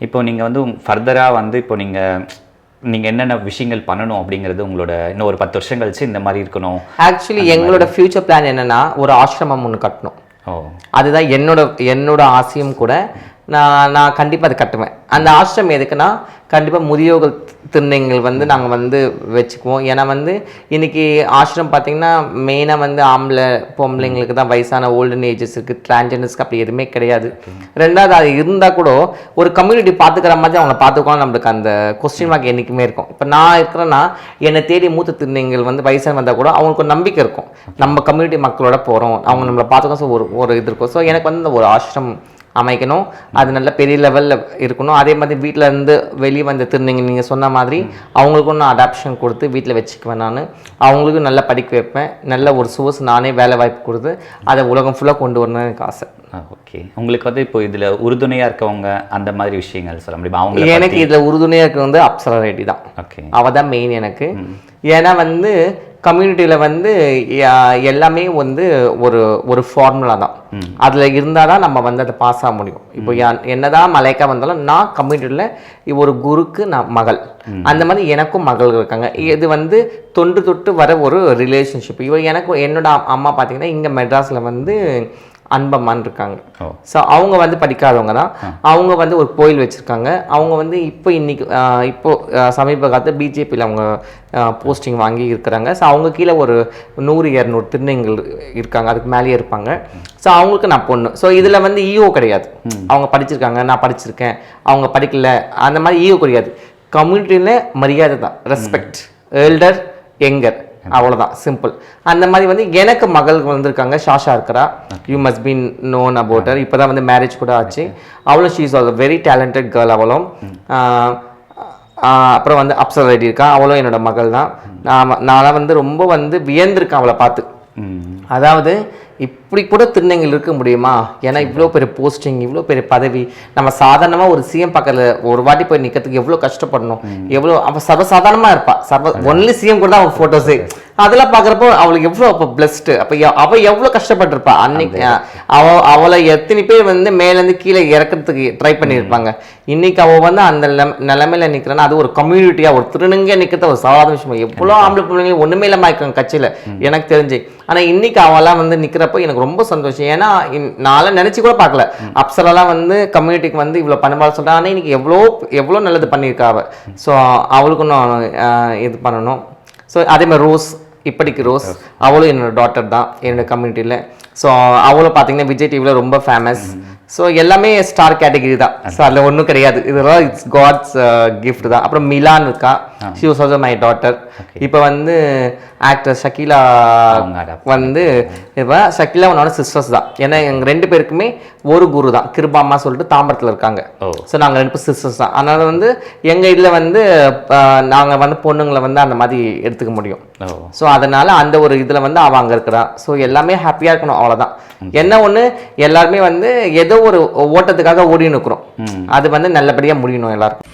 இப்போ நீங்கள் வந்து ஃபர்தராக வந்து இப்போ நீங்கள் நீங்கள் என்னென்ன விஷயங்கள் பண்ணணும் அப்படிங்கிறது உங்களோட இன்னும் ஒரு பத்து வருஷம் கழிச்சு இந்த மாதிரி இருக்கணும். ஆக்சுவலி எங்களோட ஃபியூச்சர் பிளான் என்னன்னா ஒரு ஆசிரமம் ஒன்று கட்டணும். ஓ. அதுதான் என்னோட என்னோட ஆசையும் கூட நான் நான் கண்டிப்பாக அதை கட்டுவேன். அந்த ஆசிரமம் எதுக்குன்னா கண்டிப்பாக முதியோர்கள் திருநங்கைகள் வந்து நாங்கள் வந்து வச்சுக்குவோம். ஏன்னா வந்து இன்னைக்கு ஆசிரமம் பார்த்தீங்கன்னா மெயினாக வந்து ஆம்பளை பொம்பளைங்களுக்கு தான் வயசான ஓல்டன் ஏஜஸ் இருக்குது டிரான்ஜெண்டர்ஸ்க்கு அப்படி எதுவுமே கிடையாது. ரெண்டாவது அது இருந்தால் கூட ஒரு கம்யூனிட்டி பார்த்துக்கிற மாதிரி அவங்கள பார்த்துக்கலாம் நம்மளுக்கு அந்த கொஸ்டின் மார்க் என்றைக்குமே இருக்கும். இப்போ நான் இருக்கிறேன்னா என்னை தேடி மூத்த திருநங்கைகள் வந்து வயசான வந்தால் கூட அவங்களுக்கு ஒரு நம்பிக்கை இருக்கும். நம்ம கம்யூனிட்டி மக்களோட போகிறோம் அவங்க நம்மளை பார்த்துக்கோ ஸோ ஒரு ஒரு இது இருக்கும். ஸோ எனக்கு வந்து இந்த ஒரு ஆசிரமம் அமைக்கணும். அது நல்ல பெரிய லெவலில் இருக்கணும். அதே மாதிரி வீட்டில் இருந்து வெளியே வந்த திருநங்க நீங்கள் சொன்ன மாதிரி அவங்களுக்கும் நான் அடாப்ஷன் கொடுத்து வீட்டில் வச்சுக்குவேன் நான். அவங்களுக்கும் நல்லா படிக்க வைப்பேன். நல்ல ஒரு சோர்ஸ் நானே வேலை வாய்ப்பு கொடுத்து அதை உலகம் ஃபுல்லாக கொண்டு வரணும்னு எனக்கு ஆசை. ஓகே உங்களுக்கு வந்து இப்போ இதில் உறுதுணையாக இருக்கவங்க அந்த மாதிரி விஷயங்கள் சொல்ல முடியுமா? அவங்க எனக்கு இதில் உறுதுணையாக இருக்கிறது வந்து அப்சரா ரெட்டி தான். ஓகே அவ தான் மெயின் எனக்கு. ஏன்னா வந்து கம்யூனிட்டியில் வந்து எல்லாமே வந்து ஒரு ஒரு ஃபார்முலா தான். அதில் இருந்தால் தான் நம்ம வந்து அதை பாஸ் ஆக முடியும். இப்போ யா- என்னதான் மலைக்கா வந்தாலும் நான் கம்யூனிட்டியில் ஒரு குருக்கு நான் மகள். அந்த மாதிரி எனக்கும் மகள் இருக்காங்க. இது வந்து தொன்று தொட்டு வர ஒரு ரிலேஷன்ஷிப் இவ எனக்கு என்னோட அம்மா பார்த்தீங்கன்னா இங்கே மெட்ராஸில் வந்து அன்பம்மான் இருக்காங்க ஸோ அவங்க வந்து படிக்காதவங்க தான். அவங்க வந்து ஒரு கோயில் வச்சுருக்காங்க. அவங்க வந்து இப்போ இன்னைக்கு இப்போ சமீப காலத்தில் பிஜேபியில் அவங்க போஸ்டிங் வாங்கி இருக்கிறாங்க. ஸோ அவங்க கீழே ஒரு நூறு இரநூறு திருநங்கள் இருக்காங்க. அதுக்கு மேலேயே இருப்பாங்க. ஸோ அவங்களுக்கு நான் பொண்ணு. ஸோ இதில் வந்து ஈஓ கிடையாது. அவங்க படிச்சிருக்காங்க. நான் படிச்சிருக்கேன். அவங்க படிக்கல. அந்த மாதிரி ஈஓ கிடையாது. கம்யூனிட்டியில் மரியாதை தான். ரெஸ்பெக்ட் எல்டர் எங்கர் அவ்வளோதான் சிம்பிள் அந்த மாதிரி வந்து எனக்கு மகள் வந்திருக்காங்க ஷாஷா இருக்கிறா. You must been known about her இப்போ தான் வந்து மேரேஜ் கூட ஆச்சு. அவளும் she is all very talented girl அவளும். ஆஹ் அப்புறம் வந்து அப்சர் ரெடி இருக்கா. அவளும் என்னோட மகள் தான் நான் நான் வந்து ரொம்ப வந்து வியந்திருக்கேன் அவளை பார்த்து. ம் அதாவது இப்படி கூட திருநங்கைகள் இருக்க முடியுமா? ஏன்னா இவ்வளோ பெரிய போஸ்டிங் இவ்வளோ பெரிய பதவி. நம்ம சாதாரணமாக ஒரு சிஎம் பக்கத்தில் ஒரு வாட்டி போய் நிற்கிறதுக்கு எவ்வளோ கஷ்டப்படணும்? எவ்வளோ அவள் சர்வசாதாரணமாக இருப்பா. சர்வ ஒன்லி சிஎம் கூட தான் அவள் ஃபோட்டோஸு அதெல்லாம் பார்க்குறப்போ அவளுக்கு எவ்வளோ அப்போ பிளஸ்டு அப்போ அவள் எவ்வளோ கஷ்டப்பட்டிருப்பா? அன்னைக்கு அவ அவளை எத்தனை பேர் வந்து மேலேருந்து கீழே இறக்கிறதுக்கு ட்ரை பண்ணியிருப்பாங்க. இன்னைக்கு அவள் வந்து அந்த நிலம் நிலைமையில நிற்கிறான்னா அது ஒரு கம்யூனிட்டியாக ஒரு திருநங்கையாக நிற்கிறது ஒரு சாதாரண விஷயம். எவ்வளோ ஆம்பளை பிள்ளைங்க ஒன்றுமே இல்லாமல் இருக்காங்க கட்சியில். எனக்கு தெரிஞ்சு. ஆனால் இன்னைக்கு அவெல்லாம் வந்து நிற்கிறப்போ எனக்கு ரொம்ப சந்தோஷம். ஏன்னா நான்லாம் நினச்சி கூட பார்க்கல. அப்சரெல்லாம் வந்து கம்யூனிட்டிக்கு வந்து இவ்வளோ பண்ணுவாள் சொல்கிறேன் ஆனால் இன்னைக்கு எவ்வளோ எவ்வளோ நல்லது பண்ணியிருக்கா அவள் ஸோ அவளுக்கும் நான் இது பண்ணணும். ஸோ அதே மாதிரி ரோஸ் இப்படிக்கு ரோஸ் அவளும் என்னோட டாட்டர் தான் என்னோட கம்யூனிட்டியில் ஸோ அவளும் பார்த்தீங்கன்னா விஜய் டிவியில் ரொம்ப ஃபேமஸ் ஸோ எல்லாமே ஸ்டார் கேட்டகரி தான். ஸோ அதில் ஒன்றும் கிடையாது. இதெல்லாம் இட்ஸ் காட்ஸ் கிஃப்ட் தான். அப்புறம் மிலான் இருக்கா. She was also my daughter இப்போ வந்து ஆக்டர் ஷக்கீலா வந்து இப்போ ஷக்கீலா உன்னோட சிஸ்டர்ஸ் தான். ஏன்னா எங்கள் ரெண்டு பேருக்குமே ஒரு குரு தான். கிருபாம்மா சொல்லிட்டு தாம்பரத்தில் இருக்காங்க. ஸோ நாங்கள் ரெண்டு பேரும் சிஸ்டர்ஸ் தான். அதனால வந்து எங்கள் இதில் வந்து நாங்கள் வந்து பொண்ணுங்களை வந்து அந்த மாதிரி எடுத்துக்க முடியும். ஸோ அதனால அந்த ஒரு இதில் வந்து அவள் அங்கே இருக்கிறா. ஸோ எல்லாமே ஹாப்பியாக இருக்கணும். அவ்வளோதான் என்ன ஒன்று எல்லாருமே வந்து ஏதோ ஒரு ஓட்டத்துக்காக ஓடி நிற்கிறோம் அது வந்து நல்லபடியாக முடியணும் எல்லாருக்கும்.